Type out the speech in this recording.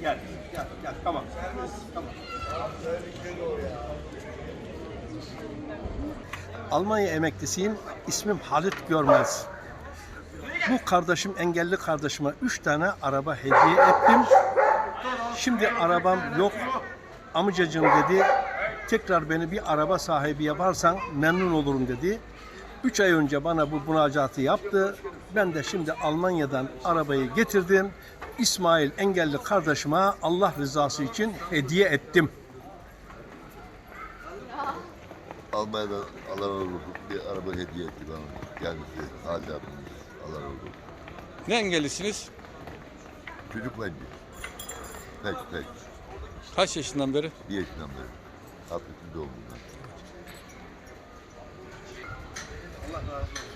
Gel, gel. Tamam. Almanya emeklisiyim. İsmim Halit Görmez. Bu kardeşim engelli kardeşime 3 tane araba hediye ettim. Şimdi arabam yok. Amcacığım dedi tekrar beni bir araba sahibi yaparsan memnun olurum dedi. 3 ay önce bana bu münacatı yaptı. Ben de şimdi Almanya'dan arabayı getirdim. İsmail engelli kardeşime Allah rızası için hediye ettim. Almanya'dan Allah razı olsun bir araba hediye etti bana. Kendisi Hacı abimiz. Allah razı olsun. Ne engellisiniz? Çocuk bence. Pek pek. Kaç yaşından beri? Bir yaşından beri. 62 doğumluyum ben. Allah razı olsun.